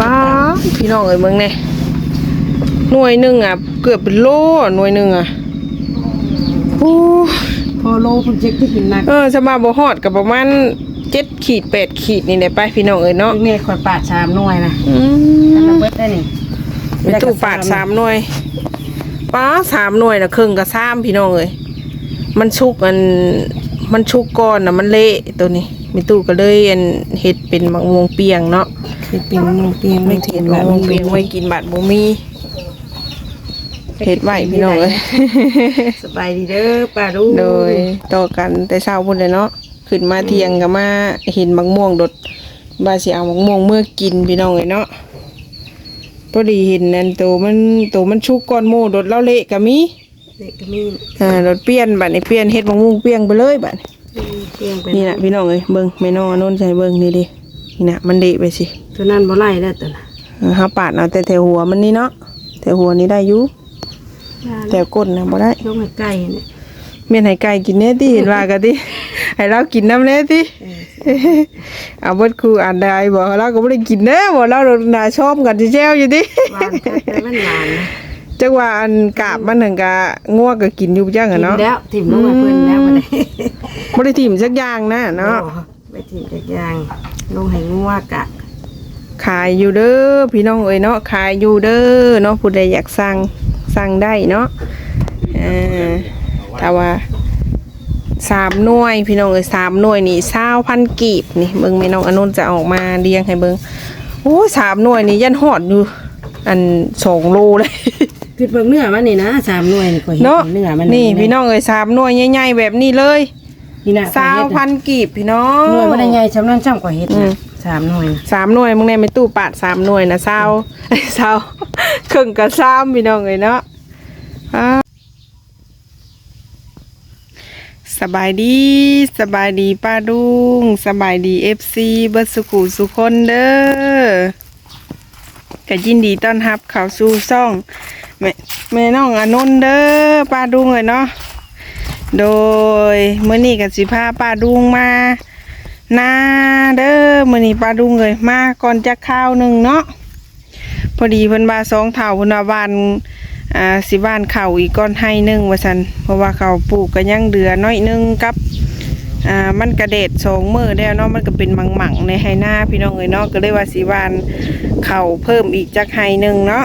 ป้าพี่น้องเอ้ยเมืองเนี่ยหน่วยหนึ่งอะ เกือบเป็นโลอะหน่วยหนึ่งอะโอ้พอโลคุณเจ็กที่กินหนักเออสมาบ่ฮอดกับประมาณเจ็ดขีดแปดขีดนี่แหละไปพี่น้องเอ้ยเนาะลูกเนี่ยข่อยปาดชามหน่วยนะอือันมนั้นเบิดได้นี่ไปตู้ปาดสามหน่วยป้าสามหน่วยนะครึ่งกับสามพี่น้องเอ้ยมันชุกอันมันชุกก้อนนะมันเละตัวนี้มีตู้ก็เลยอันเฮ็ดเป็นมะม่วงเปียงเนาะ คือเป็นน้องเปียงไม่เห็นมะม่วงเปียงไว้กินบัดบ่มีเฮ็ดไว้พี่น้องเอ้ยสบายดีเด้อป้าดูโดยต่อกันแต่เช้าพุ่นเลยเนาะขึ้นมาเที่ยงก็มาเห็นมะม่วงดดบาสิเอามะม่วงเมื่อกินพี่น้องเลยเนาะพอดีเห็นนั่นตัวมันตัวมันชุกก้อนโมดดแล้วเละก็มีเด็กก็มีอ่ารถเปลี่ยนบัดนี้เปลี่ยนเฮ็ดมะม่วงเปลี่ยงไปเลยบัดนี้เปียงไปนี่น่ะพี่น้องเอ้ยเบิ่งแม่น้องอนนท์ใส่เบิ่งนี่ดิ นี่น่ะมันเละไปสิตัวนั้นบ่ไล่แล้วตัวน่ะเออเฮาปาดเอาแต่แถวหัวมันนี่เนาะแถวหัวนี่ได้อยู่แถวก้นน่ะบ่ได้ยกให้ใกล้เนี่ยเมียนให้ไก่กินเน่ติเห็นว่ากันติให้เรากินน้ำเน่ติเอาเบิดครูอ่านได้บอกเราก็ไม่ได้กินเด้อบอกเราหนาชอบกันที่แจ้วอยู่ดิหวานคักแต่มันหวานนะจังว่าอันกาบมันถึงกะง่วงก็กินอยู่จังกิอะนเนาะแล้วถิ่มลงมาเพิ่นแล้วบ่ได้บ่ได้ถิ่มสักอย่างนะเนาะโอ้ไปถิ่มจักอย่าง ลงให้งัวกะขายอยู่เด้อพี่น้องเอ้ยเนาะขายอยู่เด้อเนาะผู้ใดอยากสั่งสั่งได้เนาะเออถ้าว่าสามหน่วยพี่น้องเอ้ยสามหน่วยนี่เศร้าพันกีบนี่เบิ่งแม่น้องอนุนจะออกมาเรียงให้เบิ่งโอ้ยสามหน่วยนี่ยันหอดอยู่ อันสองโลเลยคือเบิ่งเนื้อมันนี่นะสามหน่วยนี่ข่อยเห็นเนาะเนื้อมันนี่พี่น้องเอ้ยสามหน่วยใหญ่ๆแบบนี้เลย นี่นะสาวพันกีบพี่น้อง หน่วยบ่ได้ใหญ่ชำนั้นช่ำกว่าเฮ็ดอืม นะสามหน่วยนะสามหน่วยมึงเนี่ยไม่ตู้ปาดสามหน่วยนะสาวสาวครึ่งกับสามพี่น้องเอ้ยเนาะอ่าสบายดีสบายดีป้าดุงสบายดีเอฟซีเบิร์สุขุสุคนเด้อก็ยินดีต้อนรับเข้าสู่ซ่องแม่แม่น้องอนนท์เด้อป้าดุงเลยเนาะ โดยเมื้อนี้ก็สิพาป้าดุงมานาเด้อมื้อนี้ป้าดุงเลยมาก่อนจะข้าวหนึ่งเนาะพอดีเพิ่นว่าสองเท่าเพิ่นบ้านอ่าสิบ้านเข้าอีกก้อนให้หนึ่งว่าซั่นเพราะว่าเขาปลูกก็ยังเดือน้อยนึงกับอ่ามันกระเด็ดสองมือแล้วเนาะมันก็เป็นมังมังในไฮนาพี่น้องเอ้ยเนาะก็เลยว่าสิบ้านเข้าเพิ่มอีกจักให้หนึ่งเนาะ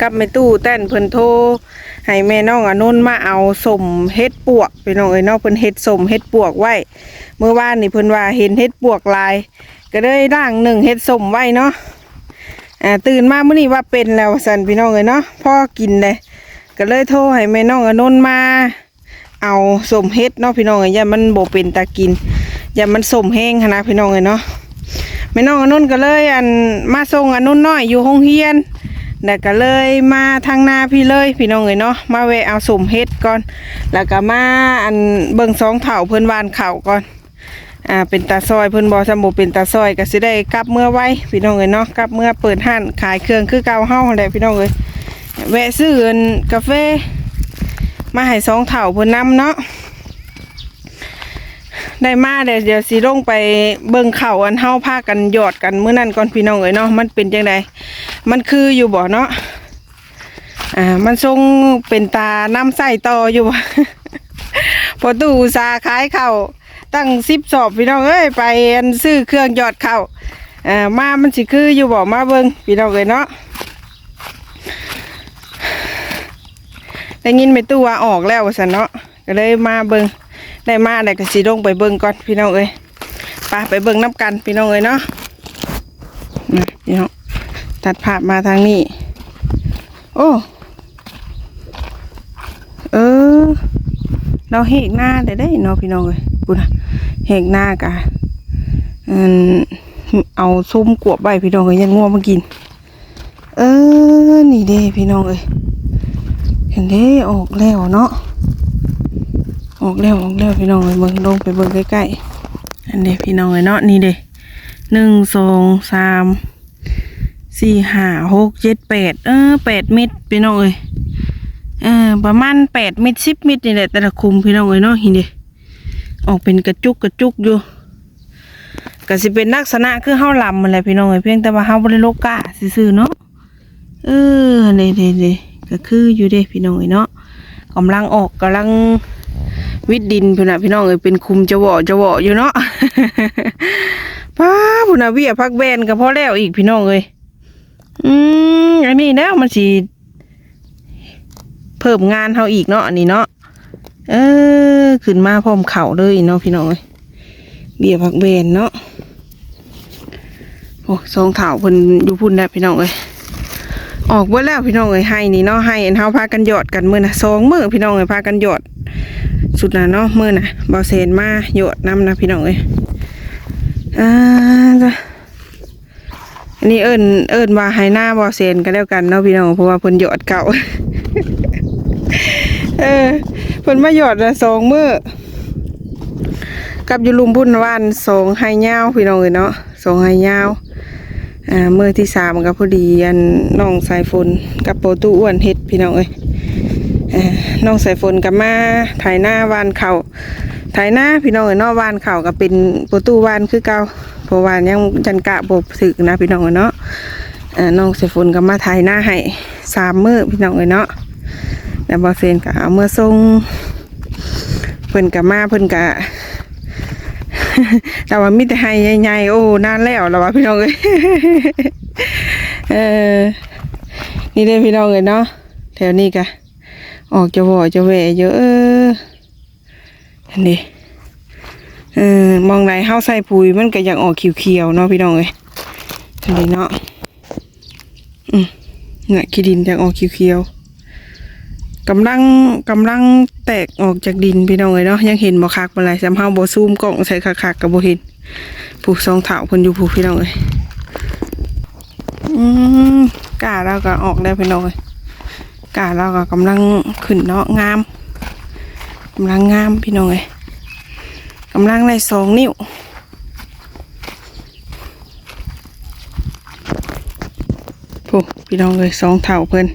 กับแม่ตู้แต้นเพิ่นโทร ให้แม่น้องอนุนมาเอาสมเฮ็ดปวกพี่น้องเอ้ยเนาะเพิ่นเฮ็ดสมเฮ็ดปวกไว้เมื่อวานนี่เพิ่นว่าเห็นเฮ็ดปวกลาย ก็เลยร่างหนึ่งเฮ็ดสมไว้เนาะอ่าตื่นมาเมื้อนี้ว่าเป็นแล้วสันพี่น้องเอ้ยเนาะพ่อกินเลยก็เลยโทรให้แม่น้องอนุนมา เอาสมเฮ็ดเนาะพี่น้องเอ้ยอย่ามันบ่เป็นตากินอย่ามันสมแห้งนนะพี่น้องเอ้ยเนาะแม่น้องอนุนก็เลยอันมาส่งอนุนน้อยอยู่ห้องเฮียน แล้วก็เลยมาทางหน้าพี่เลยพี่น้องเอ้ยเนาะมาแวะเอาสมเฮ็ดก่อน แล้วก็มาอันเบิ่งสองเถาเพิ่นวานเข่าก่อนอ่าเป็นตาซอยเพิ่นบ่สมบูเป็นตาซอยก็สิได้กลับเมื่อไว้พี่น้องเอ้ยเนาะกลับเมื่อเปิดห้านขายเครื่องคือเก่าเฮาหั่นแหละพี่น้องเอ้ยแวะซื้ออันกาแฟมาให้สองเถาเพิ่นนํเนาะ ได้มาเดี๋ยวเดี๋ยวสิลงไปเบิ่งเข่าอันเฮาพากันหยอดกันเมื้อนั้นก่อนพี่น้องเอ้ยเนาะมันเป็นจังไดมันคืออยู่บ่เนาะอ่ามันทรงเป็นตาน้ำใส่ต่ออยู่บ่พอตู้สาขายเข้าตั้งสิบสอบพี่น้องเอ้ยไปอันซื้อเครื่องหยอดข้าอ่ามามันสิคืออยู่บ่มาเบิ่งพี่น้องเอ้ยเนาะได้ยินไปตู้ว่าออกแล้วว่าซั่นเนาะก็เลยมาเบิ่ง ได้มาแล้ก็สิลงไปเบิ่งก่อนพี่น้องเอ้ยไปไปเบิ่งน้ำกันพี่น้องเอ้ยเนาะนะพี่น้องตัดภาพมาทางนี้ โอ้เออ เราเหกหน้าได้ได้เนาะพี่น้องเลยปุนะเหกหน้ากะอืมเอาส้มกวบใบพี่น้องเลยยังง่วงมากิน เออนี่เด้พี่น้องเลยเห็นเด้ออกแล้วเนาะ ออกแล้วออกแล้วพี่น้องเลยเบิ่งลงไปเบิ่งใกล้ๆอันเด้พี่น้องเลยเนาะนี่เด้หนึ่งสองสามสี่ห้าหกเจ็ดแปดเออแปดเม็ดพี่น้องเอ้ยเออประมาณแปดเม็ดสิบเม็ดนี่แหละแต่ละคุมพี่น้องเอ้ยเนาะหินเด้ออกเป็นกระจุกกระจุกอยู่ก็สิเป็นลักษณะคือเฮาลำมันแหละพี่น้องเอ้ยเพียงแต่ว่าเฮาบ่ได้โลกาซื่อๆเนาะเออเด้ๆๆก็คืออยู่เด้พี่น้องเอ้ยเนาะกำลังออกกำลัง วิดดินพุ่นน่ะพี่น้องเอ้ยเป็นคุมจะเหวาะจะวาะอยู่เนาะป้าพุ่นน่ะเวียพักแบนก็พอแล้วอีกพี่น้องเอ้ยอืมอันนี้แล้วมันสิเพิ่มงานเฮาอีกเนาะอันนี้เนาะเออขึ้นมาพร้อมเข่าเลยเนาะพี่น้องเอ้ยเบียผักเบนเนาะโอ้สองเถาเพิ่นอยู่พุ่นแล้วพี่น้องเอ้ยออกเบิดแล้วพี่น้องเอ้ยให้นี่เนาะให้เฮาพากันหยอดกันมื้อนะสองมื้อพี่น้องเอ้ยพากันหยอด สุดนะเนาะเมื้อน่ะบ่เซนมาหยดนํนะพี่น้องเอ้ยอ่าจ้ะอันนี้เอิ้นเอิ้นว่าให้หน้าบ่เซนก็แล้วกันเนาะพี่น้องเพราะว่าเพิ่นหยดเก่าเออเพิ่นมาหยดละสองมือกับยูลุมพุ่นวานสองไฮยาพี่น้องเอ้ยเนาะสองไฮยาอ่าเมื่อที่สามก็พอดีอันน้องสายฝนกับโปรตูอ้วนเฮ็ดพี่น้องเอ้ย น้องสายฝนกับมาไถหน้าวานเข่าไถหน้าพี่น้องเอ้ยเนาะวานเข่าก็เป็นโปรตูวานคือเก่าเพราะวานยังจันกะบ่ถึกนะพี่น้องเอ้ยเนาะอ่าน้องสายฝนก็มาไถหน้าให้สามมือพี่น้องเอ้ยเนาะแล้วบ่เซนก็เอาเมื่อส่งเพิ่นก็มาเพิ่นก็แต่ว่ามีแต่ให้ใหญ่ๆโอ้นานแล้วแล้วว่าพี่น้องเอ้ยเออนี่เด้พี่น้องเอ้ยเนาะแถวนี้กะ ออกจะวอจะแหวเยอะนนี้เออมองไหนเฮาใส่ปุ๋ยมันก็อยากออกเขียวๆเนาะพี่น้องเอ้ยอันทีเนาะอืมเนี่ยขี้ดินอยากออกเขียวๆกำลังกำลังแตกออกจากดินพี่น้องเอ้ยเนาะยังเห็นบ่คักบ่ไรสำเฮาบ่ซูมกล้องใส่คักๆก็บ่เห็นผู้สองเถาเพิ่นอยู่ผู้พี่น้องเอ้ยอืมกาเราก็ออกได้พี่น้องเลย กาเราก็กำลังขึ้นเนาะงามกำลังงามพี่น้องเลยกำลังได้สองนิ้วผู้พี่น้องเลยสองเท่าเพิ่น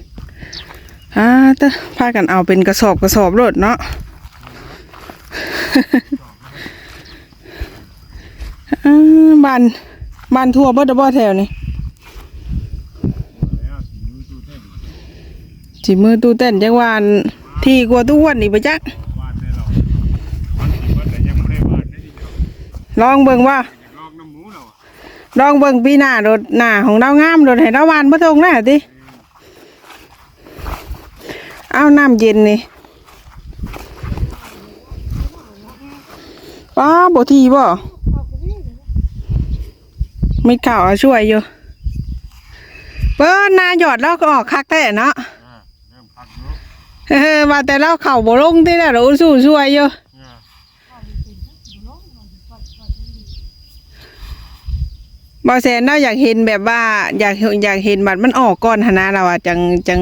อ่าเตะพากันเอาเป็นกระสอบกระสอบรถเนาะบ้านบ้านทั่วเบิดเดอบ่แถวนี่ จีมือตู้เต้นจังหวานที่กลัวตู้อ้วนนี่ไปจักลองเบิ่งว่าลองเบิ่งปีหน้าโดดหน้าของเรางามโดดให้เราหวานบ่ทงแน่ติเอาน้ำเย็นนี่ป้าบ่ทีบ่ไม่เข่าช่วยอยู่เปิ้นนายอดแล้วก็ออกคักแท้เนาะ เออมาแต่เราเข่าบ่ลงที่น่ะเราสู้ช่วยอยู่บอแซนเราอยากเห็นแบบว่า อยากอยากเห็นบัตรมันออกก่อนหนนะเราอะจังจัง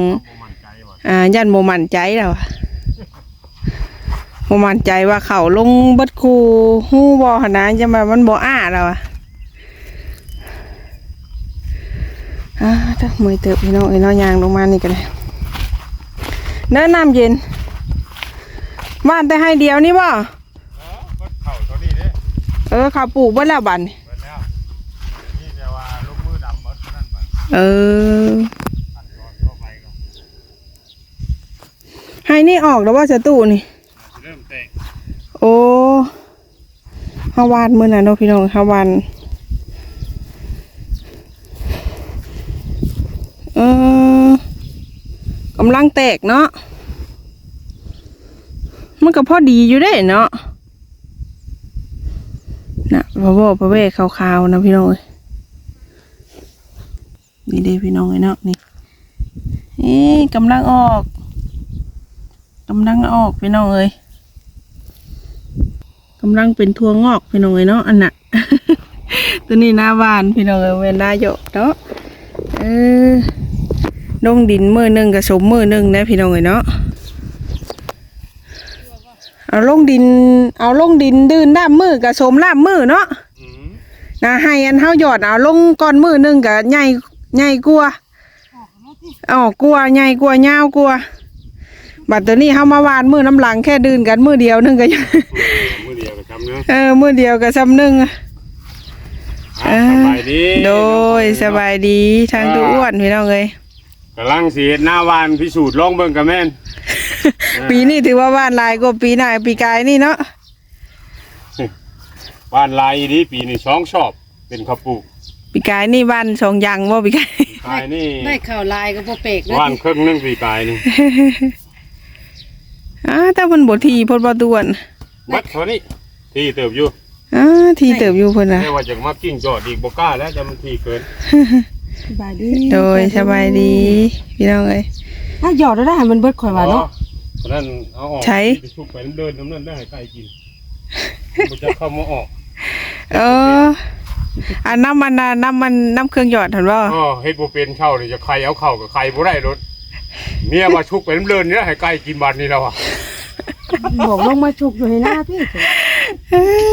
อ่ายันโมมันใจเราอะโมมันใจว่าเข่าลงเบัดคูหู้บอหนนะจะมามันบออ้าเราอะอ่าถ้ามือเติบพี่น้องไอ้น้อยยางลงมานี่กันเลย เน้นน้ำเย็นบ้านแต่ให้เดียวนี่บ่เข่าตัวนี้เด้เออเขาปลูกเบ่แล้วบัดนเบิดแล้วนี่แต่ว่าลูกมือดำเบิดเท่านั้นบัดเออ อันก่อนเข้าไปก็ให้นี่ออกแล้วว่าจะตู้นี่สิเริ่มแตกโอ้ฮาวานมื้อน่ะเนาะพี่น้องฮาวานเออ กำลังแตกเนาะมันก็พอดีอยู่ได้เนาะน่ะบ่บ่ประเวขาวๆนะพี่น้องเอ้ยนี่เด้พี่น้องเอ้ยเนาะนี่เอ๊กำลังออกกำลังออกพี่น้องเอ้ยกำลังเป็นทัวงอกพี่น้องเอ้ยเนาะอันน่ะตัวนี้หน้าบานพี่น้องเอ้ยเวนหน้าโยกเนาะเออ ลงดินมือหนึ่งกับสมมือหนึ่งนะพี่น้องเอ้ยเนาะเอาลงดิน เอาลงดินดืนด้ามมือกับสมล่ามมือเนาะอืมนะให้อันเฮาหยอดเอาลงก้อนมือหนึ่งกับใหญ่ใหญ่กลัวอ๋อกลัวใหญ่กลัวยาวกลัวบัดตัวนี้เฮามาหวานมือน้ำหลังแค่ดืนกันมือเดียวหนึงก็มือเดียวก็จำเนื้อเออมือเดียวกับซ้ำหนึ่งอะเออะอสบายดีโดยสบายดีทางตัวอ้วนพี่น้องเอ้ย กำลังสีหน้าวานพิสูจน์ลองเบิ่งกับแม่น ปีนี้ถือว่าบ้านลายกว่าปีหน้าปีกายนี่เนาะวานลายดีปีนี้สองชอบ เป็นข้าวปลูกปีกายนี่บ้านสองอยังว่าปีกายกายนี่ได้ข่าวลายก็บ่เปกนะวานครึ่งหนึงปีกายนี่อ้าแต่เพิ่นบ่ทีเพิ่นบ่ตวนวัดเท่านี้ที่เติบอยู่อ้าทีเติบอยู่เพิ่นน่ะไม่ว่าจะมากิ้งจอดอีกบ่กล้าแล้วจะมันทีเกิน สบายดีโดยสบายดีพี่น้องเอ้ยถ้าหยอดแล้วได้มันเบิดข่อยว่าเนาะเพราะนั้นเอาออกใช้ไปชุบไปเดินน้ำนั่นได้ให้ไก่กินมันจะเข้ามาออกเอออันน้ำมันน่ะน้ำมันน้ำเครื่องหยอดเห็นบ่อ๋อเฮ็ดบ่เป็นเช่านี่จะใครเอาเข้ากับใครบ่ได้รถเมียมาชุบไปน้ำเดินนี่ให้ไก่กินบัดนี้แล้วอะบอกลงมาชุกอยู่ให้หน้าพี่เอ้อ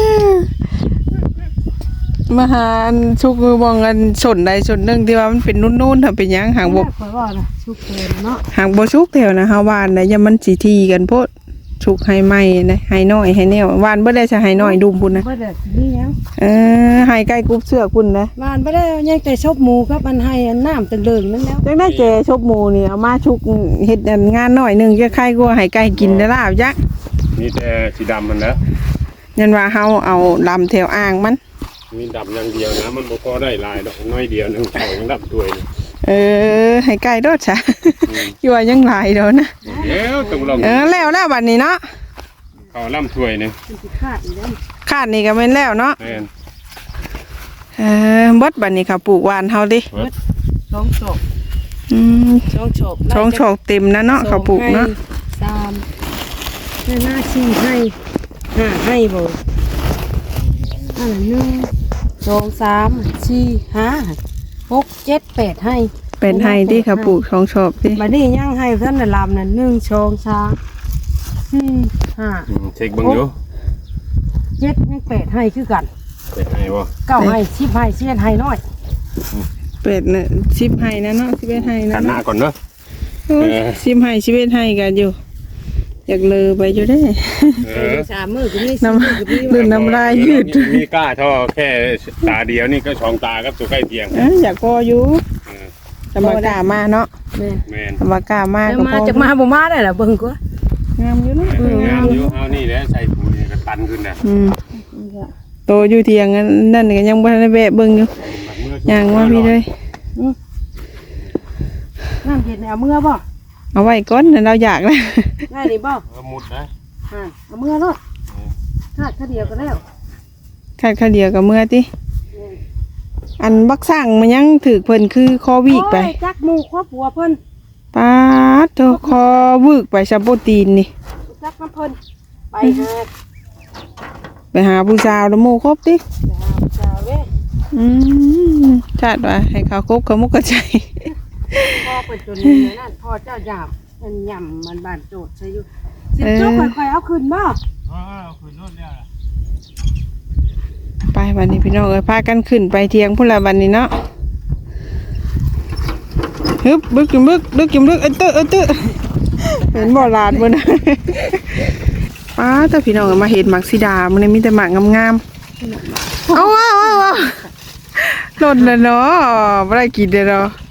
มาหาอันชุกมือมองกันสนใดสนหนึ่งที่ว่ามันเป็นนุ่นๆทำเป็นหยังหางบข่อยว่านะชุกเกินเนาะหางบ่ชุกแถวนะเฮาว่านนะอย่ามันสิทีกันโพดชุกให้ไหม่นะให้น้อยให้แนวว่านบ่ได้จะให้น้อยดุมพุ่นนะบ่ได้นี่ยังเออให้ใกล้กรุ๊บเสื้อพุ่นนะบ้านบ่ได้ยังแต่ชบหมูครับอันให้อันน้ำตึงเดินมันแล้วจังได้แกชกหมูนี่เอามาชุกเฮ็ดอันงานน้อยหนึงจะใครก็ให้ไก่กินได้ลาบจักมีแต่สีดำมันแล้วยันว่าเฮาเอาลำแถวอ่างมัน มีดำอย่างเดียวนะ มันบ่พอได้ลายดอกน้อยเดียวหนึงเขายังดำด้วยนี่เออ ให้ไก่โดดซะอยู่ว่ายังหลายเด้อนะ เดี๋ยวต้องลองเออแล้วแล้วบัดนี้เนาะเขาล่ำถ้วยนี่มันสิขาดอีกแล้วขาดนี่ก็แม่นแล้วเนาะ แม่นเออเบดบัดนี้ค่ะปลูกหวานเฮาดิเบิดสองศพอืมสองศพช่องโชคเต็มนะเนาะเขาปลูกเนาะสามให้หน้าสี่ให้ห้าให้บ่อันนั้นหนึ่ง สองสามสี่ห้าหกเจ็ดแปดให้เป็นให้ที่เขาปลูกช่องชอบดิบัดนี้ยังให้ท่านน่ะลำนั่นหนึ่งสองสามสี่ห้าอืมเช็คเบิ่งอยู่เจ็ดยังแปดให้คือกันเป็นไงบ่เก้าให้สิบให้เสียนให้น้อยเป็ดน่ะสิบให้นะเนาะสิบเอ็ดให้กันะนหน้าเนาะก่อนเนาะโอ้ยเออสิบให้สิบเอ็ดให้กันอยู่ อยากเลอไปอยู่ได้เอไปอสามมือก็มีน้สี่มือก็มีำลื่นน้ำลายยืดมีกล้าเท่าแค่ตาเดียวนี่ก็สองตาครับตัวใกล้เคียงเอ้ยอยากพออยู่เออธรรมกล้ามาเนาะแม่นแม่นธรรมกล้ามาแล้วก็มาพอจากมาบ่มาได้ล่ะเบิ่งก็งามอยู่เนาะแม่นงามอยู่เอานี่แหละใส่ปุ๋ยก็ตันขึ้นน่ะอืมโตอยู่เทียงนั้นนั่นก็ยังบ่ทันได้แวะเบิ่งอยู่บัดมือย่างว่าพี่เลยน้ำเย็นเอามือบ่ เอาไว้ก่อนเดี๋ยวเราอยากแล้วได้นี่บ่เออมุดนะอ่าเอามือรถขาดแค่เดียวก็แล้วขาดข้าวเดียวกับเมื่อติอันบักสั่งมันยังถือเพิ่นคือคอวีกไปโอ้ยจักหมู่ครอบครัวเพิ่นป๊าดโตคอวึกไปซับโปรตีนนี่ จักน้ำเพิ่นไปหาไปหาผู้สาวแล้วหมู่ครบติไปหาผู้สาวเว้ยอืมชาติว่าให้เขาครบเขามุกกระใจ พ่อเปิดจนนี่นั่นพ่อเจ้าหยามมันหย่ำมันบานโจดใช่อยู่สิจุกค่อยๆเอาขึ้นบ่เออคืนนู้นเนี่ยไปวันนี้พี่น้องเอ้ยพากันขึ้นไปเทียงพุ่นละวันนี้เนาะฮึบบึกจุมบึกบึกจุมบึกเอ้ยเตอเอ้ยเตอเห็นบ่ลาดบ่นะป้าแต่พี่น้องมาเห็นหมักสีดามันมีแต่หมักงามๆเอาว้าวว้าวหล่นเลยเนาะไม่ได้กินเลยเนาะพอ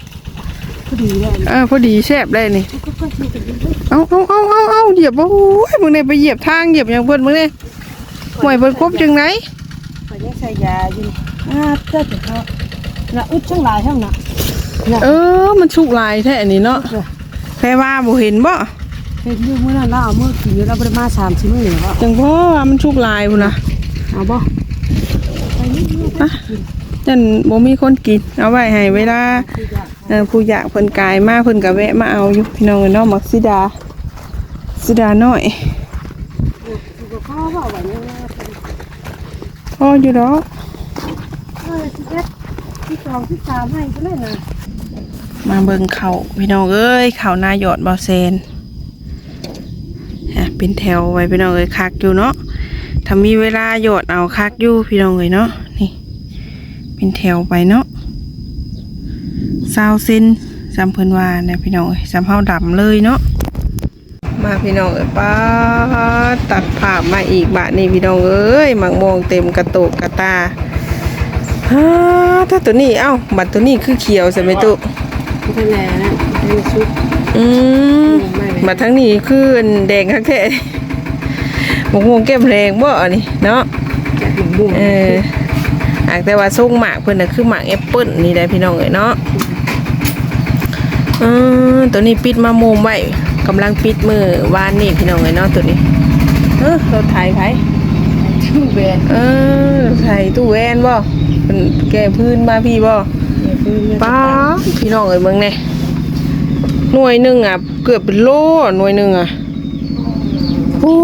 ดีเลยเออพอดีแซ่บเลยนี่ค่อยๆสิกันอยู่เอาเอาเอาเอาเอาเหยียบโอ้ยมึงเนี่ยไปเหยียบทางเหยียบอย่างเพิ่นมึงเนี่ยห่วยเพิ่นครบจังไหนข่อยยังใส่ยาอยู่อ่าเจ้าจะเขาน่ะอึดทั้งหลายทั้งน่ะเออมันสุกหลายแท้อันนี้เนาะแพรว่าบ่เห็นบ่เฮ็ดอยู่มื้อนั้นเราเอามื้อกินอยู่เราบ่ได้มา3-4มื้อแล้วจังพ่อว่ามันสุกหลายพุ่นน่ะเอาบ่ไปนี่ นี่อะจันบ่มีคนกินเอาไว้ให้เวลาเออผู้อยากเพิ่นกายมาเพิ่นก็แวะมาเอาอยู่พี่น้องเอ้ยเนาะมักสิดาสิดาน้อยสิบ่พอบ่ว่าเนี่ยพออยู่ดอกเออสิเอ็ดที่สองที่สามให้ก็เลยนะมาเบิ่งเขาพี่น้องเอ้ยเขาหน้าหยอดบ่เซนอะเป็นแถวไว้พี่น้องเอ้ยคักอยู่เนาะถ้ามีเวลาหยอดเอาคักอยู่พี่น้องเอ้ยเนาะ เป็นแถวไปเนาะซาวเซนจำเพิ่นว่านะพี่น้องเอ้ยจำเฮาดำเลยเนาะมาพี่น้องเอ้ยป้าดตัดภาพมาอีกบาทนี่พี่น้องเอ้ยหมักมองเต็มกระโตกกระตาฮ่าถ้าตัวนี้เอ้าบัดตัวนี้คือเขียวใช่ไหมตุมันก็แน่นะให้ชุบอืมบัดทั้งนี้คืออันแดงคักแท้หมกม่วงแก้มแรงบ่อันนี้เนาะแกะบุ้งบุ้งเออหากแต่ว่าส่งหมากเพิ่นน่ะคือหมากแอปเปิ้ลนี่ได้พี่น้องเอ้ยเนาะเออตัวนี้ปิดมาโมมไว้กำลังปิดมือวานนี่พี่น้องเอ้ยเนาะตัวนี้ เออรถไถไผชูแบนเออรถไถตู้แวนบ่เพิ่นแก้พื้นมาพี่บ่เนี่ยคือเนี่ยป้าพี่น้องเอ้ยเบิ่งแน่หน่วยหนึงอะเกือบเป็นโลหน่วยหนึงอะโอ้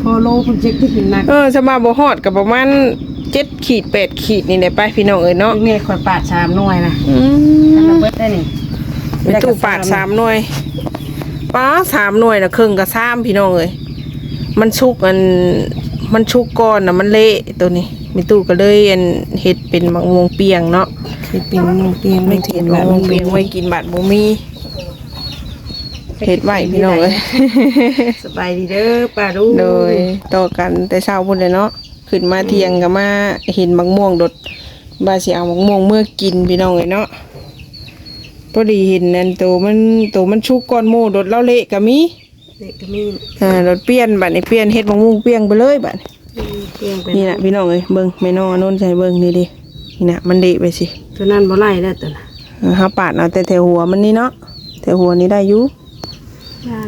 พอโลคุณเจ็คที่หินหนักเออสมาบ่ฮอดก็ประมาณ 7ขีด8ขีดนี่แหละไปพี่น้องเอ้ยเนาะเนี่ยคอยปาดชามหน่วยนะอืถ้าเรามเบิดได้นี่มีตู้ปาดสามหน่วยป้าสามหน่วยนะครึ่งกับสามพี่น้องเอ้ยมันชุกอันมันชุกก้อนนะมันเละตัวนี้มีตู้ก็เลยอันเห็ดเป็นมะม่วงเปียงเนาะเฮ็ดเป็นมงเปียงไม่เห็ดมะม่วงเปียงไว้กินบัดบ่มีเห็ดไว้พี่น้องเอ้ยสบายดีเด้อป้าดูโดยต่อกันแต่เช้าพุ่นเลยเนาะ ขึ้นมาเที่ยงก็มาเห็นมะม่วงดดบาสิเอามะม่วงเมื่อกินพี่น้องเอ้ยเนาะพอดีเห็นนั่นตัวมันตัวมันชุกก้อนโมดดเล่าเละก็มีเด็กก็มีอ่ารถเปลี่ยนบัดนี้เปลี่ยนเฮ็ดมะม่วงเปลี่ยงไปเลยบัดนี้เปียงไปนี่น่ะพี่น้องเอ้ยเบิ่งแม่น้องอนนท์ใส่เบิ่งนี่ดินี่น่ะมันเดะไปสิตัวนั้นบ่ไล่แล้วตัวน่ะเออเฮาปาดเอาแต่แถวหัวมันนี่เนาะแถวหัวนี่ได้อยู่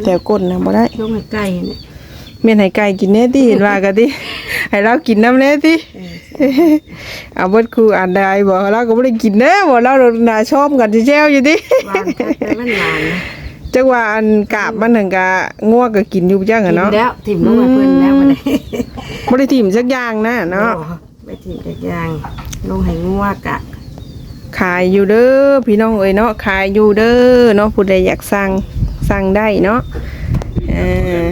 แถวก้นน่ะบ่ได้ลงให้ใกล้เนี่ย แม่นให้ไก่กินแน่ติเห็นว่ากันติให้เรากินน้ำแน่ติเอาเบิดครูอ่านได้บ่เราก็บ่ได้กินแน่บ่เราน่าชอบกันสิแจ้วอยู่ติหวานคักแต่มันหวานนะจังว่าอันกาบมันนั่นก็งัวก็กินอยู่จังกิอะนเนาะแล้วถิ่มลงมาเพิ่นแล้วมาได้บ่ได้ทิ่มสักอย่างนะเนาะโอ้ไปถิ่มจากอยางลงให้งัวกะขายอยู่เด้อพี่น้องเอ้ยเนาะขายอยู่เด้อเนาะผู้ใดอยากสั่งสั่งได้เนาะเออ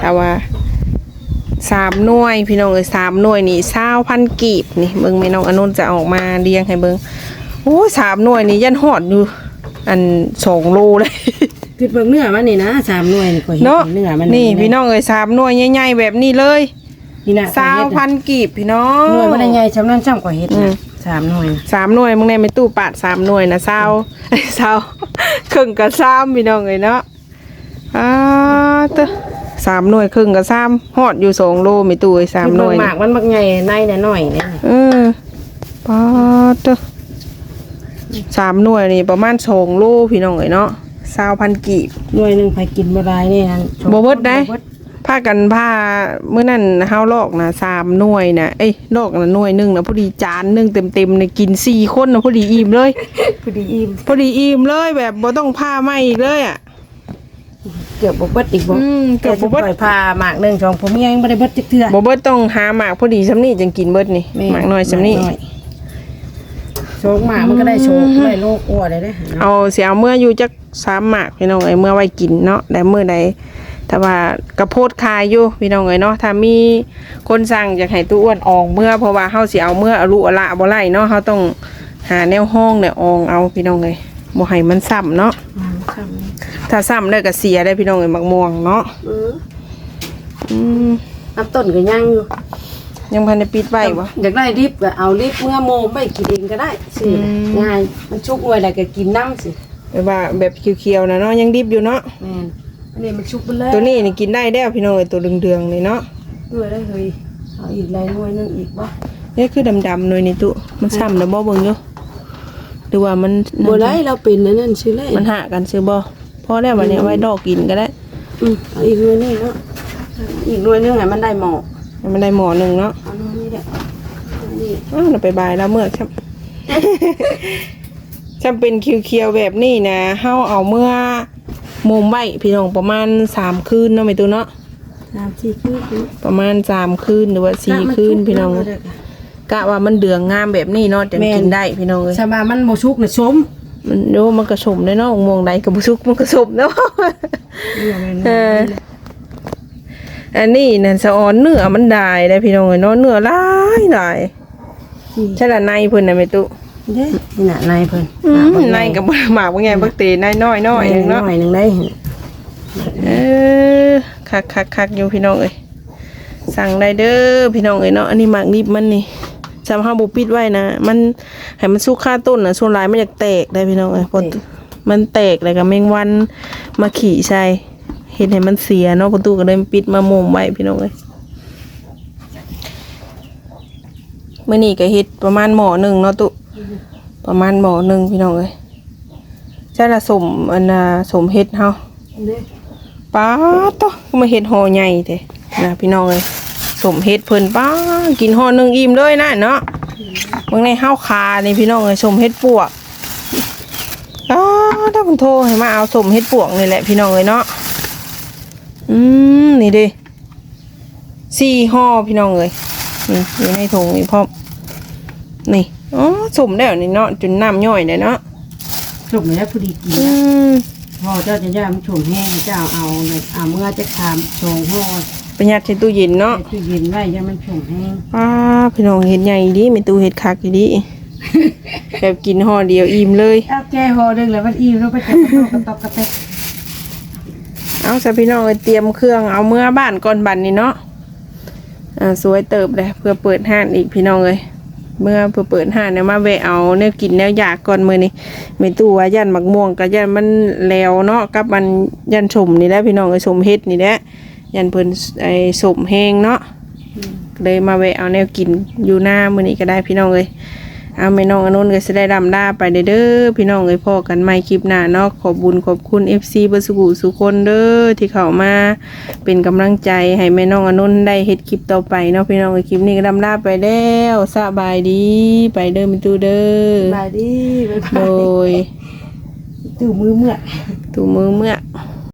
แต่ว่าสามหน่วยพี่น้องเอ้ยสามหน่วยนี่เศร้าพันกีบนี่เบิ่งแม่น้องอนุนจะออกมาเรียงให้เบิ่งโอ้ยสามหน่วยนี่ยันหอดอยู่ อันสองโลเลยคือเบิ่งเนื้อมันนี่นะสามหน่วยนี่ก็เห็นเนาะเนื้อมันนี่พี่น้องเอ้ยสามหน่วยใหญ่ๆแบบนี้เลยนี่นะเศร้าพันกีบพี่น้องหน่วยมันได้ใหญ่ชำนั้นช่ำกว่าเฮ็ดอืมนะสามหน่วยนะสามหน่วยมึงในไม่ตู้ปาดสามหน่วยนะเศร้าเศร้าครึ่งกับซ้ำพี่น้องเลยเนาะอ้าเตะ สามหน่วยครึ่งกับซ้ำฮอดอยู่สองโลไม่ตู้ไอ้สามหน่วยคือเบิ่งหมากมันบักใหญ่ในน่ะหน่อยเนี่ยเออปาดเตะสามหน่วยนี่ประมาณสองโลพี่น้องเลยเนาะเศร้าพันกีบหน่วยหนึงไปกินบ่ได้นี่นั่นบ่เบิดได้พากันพาเมื่อนั้นเฮาลอกนะสามหน่วยนะเอ้ยลอกนะหน่วยหนึ่งนะพอดีจานหนึ่งเต็มๆในกินสี่คนนะพอดีอิ่มเลยพอดีอิ่มพอดีอิ่มเลยแบบบ่ต้องผ้าไหมอีกเลยอะ เกือบบ่เบิดอีกบ่อืมเกืเกืออบบบ่บ่เบิเบิดดพาหมากหนึงสองผมยังบ่ได้เบิดจักเทื่อบ่เบิดต้องหาหมากพอดีสำนี่จังกินเบิดนี่หมากน้อยสำนี่หมากโชกหมากมันก็ได้โชกได้โลกอ้วได้เด้เอาเสียเอาเมื่ออยู่จักสามหมากพี่น้องเอ้ยเมื่อไว้กินเนาะแต่เมื่อใดแต่ว่ากระโพดคายอยู่พี่น้องเอ้ยเนาะถ้ามีคนสั่งอยากให้ตู้อ้วนออกเมื่อเพราะว่าเฮาสิเอาเมื่ออรุอะละบ่ไล่เนาะเฮาต้องหาแนวห้องเนี่ยอองเอาพี่น้องเอ้ยบ่ให้มันซ้ำเนาะ อืมครับ ถ้าซ้ำได้ก็เสียได้พี่น้องเอ้ยมักม่วงเนาะเอออืมน้ำต้นก็ยังอยู่ยังพันได้ปิดไว้บ่ อยากได้รีบก็เอารีบเมื่อโมไปกินเองก็ได้สิอืม ง่ายมันชุกไว้แล้วก็กินน้ำสิแบบว่าแบบเขียวๆนะเนาะยังดิบอยู่เนาะแม่นอันนี้มันชุกไปเลยตัวนี้นี่กินได้แล้วพี่น้องเอ้ยตัวเดืองๆนี่เนาะด้วยได้เฮ้ยเอาอีกหลายหน่วยหนึงอีกบ่นี่คือดำๆหน่อยนี่ตุมันซ้ำแล้วบ่เบิ่งอยู่หรือว่ามันบ่ได้เราเป็นอันนั้นชื่อเลยมันหากันซื้อบ่พ อแล้ววันนี้เอาไว้ดอกกินก็ได้อืมเอาอีกหน่วยหนึงเนาะอีกหน่วยหนึงให้มันได้หมอกให้มันได้หมอหนึงเนาะเอาหน่วยนี้เด้อเอานี่อ้าวเราไปบายแล้วเมื่อครับ จำเป็นเคียวๆแบบนี้นะเฮาเอาเมื่อมุมไว้พี่น้องประมาณสามคืนเนาะไม่ตุเนาะสามสี่คืนประมาณสามคืนหรือว่าสี่คืนพี่น้องกะว่ามันเดืองงามแบบนี้เนาะจะกินได้พี่น้องเอ้ยสบายมันบ่ชุกน่ะชม มันโยมันกระสมเลยเนาะมองใดกับบุซุกมันกระสมเนาะเอออันนี้นั่นสะออนเนื้อมันได้ได้พี่น้องเอ้ยเนาะเนื้อหลายหลายใช่ละในเพิ่นน่ะแม่ตุเด้นี่น่ะนายเพิ่นอืมในกับบ่หมากว่าไงบักเตในน้อยน้อยๆหนึงเนาะหน่อยหนึงได้เออคักคักคักอยู่พี่น้องเอ้ยสั่งได้เด้อพี่น้องเอ้ยเนาะอันนี้หมากนิบมันนี่ จำห้าบุปิดไว้นะ มันให้มันสุกค่าต้นนะส่วนหลายมันอยากแตกได้พี่น้องเอ้ยพอมันแตกแล้วก็แมงวันมาขี่ใส่เห็นให้มันเสียเนาะประตูก็เลยปิดมามุมไว้พี่น้องเอ้ยเมื่อนี้ก็เฮ็ดประมาณหม้อหนึ่งเนาะตุประมาณหม้อหนึ่งพี่น้องเอ้ยใช่ละสมอันน่ะสมเฮ็ดเฮาเด้ป้าดโตมาเฮ็ดห่อใหญ่แท้นะพี่น้องเอ้ย สมเฮ็ดเพิ่นป้ากินห่อหนึงอิ่มเลยนะเนาะเบิ่งในห้าวคานี่พี่น้องเอ้ยสมเฮ็ดปวกอ้าถ้าเพิ่นโทรให้มาเอาสมเฮ็ดปวกนี่แหละพี่น้องเอ้ยเนาะอืมนี่เด้สี่ห่อพี่น้องเอ้ยนี่อยู่ในถุงนี่พร้อมนี่อ๋อสมแล้วนี่เนาะจนน้ำย่อยเลยเนาะสุกแล้วพอดีกินอืนะมพ่อเจ้าจะย่ามันชุ่มแห้งเจ้าเอาเลยเอาเมื่อจะทำโชงห่อ ประหยัดใช้ตู้เย็นเนาะใส่ตู้เย็นไว้ยังมันชุ่มแห้งป้าพี่น้องเห็ดใหญ่ดีมีตู้เห็ดคักอยู่ดีแบบกินห่อเดียวอิ่มเลยเอาแก้ห่อหนึงแล้วมันอิ่มแล้วไปจับกระตอกกระตอกกระเตกเอาซะพี่น้องเอ้ยเตรียมเครื่องเอาเมื่อบ้านก่อนบันนี่เนาะอ่าสวยเติบเลยเพื่อเปิดห้านอีกพี่น้องเลยเมื่อเพื่อเปิดห้านเนี่ยมาแวะเอาเนี่ยกินแนวอยากก่อนมือนี่ไม่ตู้ว่ายันหมักม่วงกับยันมันแล้วเนาะกับมันยันสมนี่แหละพี่น้องเอ้ยสมเฮ็ดนี่แหละ ยันเพิ่นไอ้สมแห้งเนาะเลยมาแวะเอาแนวกินอยู่หน้ามือนี้ก็ได้พี่น้องเลยเอาแม่น้องอนนท์ก็จะได้ดำลาไปเด้อเด้อพี่น้องเอ้ยพ่อกันใหม่คลิปหน้าเนาะขอบบุญขอบคุณ FC เบอร์สุกุสุคนเด้อที่เข้ามาเป็นกำลังใจให้แม่น้องอนนท์ได้เฮ็ดคลิปต่อไปเนาะพี่น้องเอ้ยคลิปนี้ก็ดำลาไปแล้วสบายดี ไปเด้อมิตูเด้อบายดีบายโดบายยตู้มือเมื่อยตูมือเมื่อ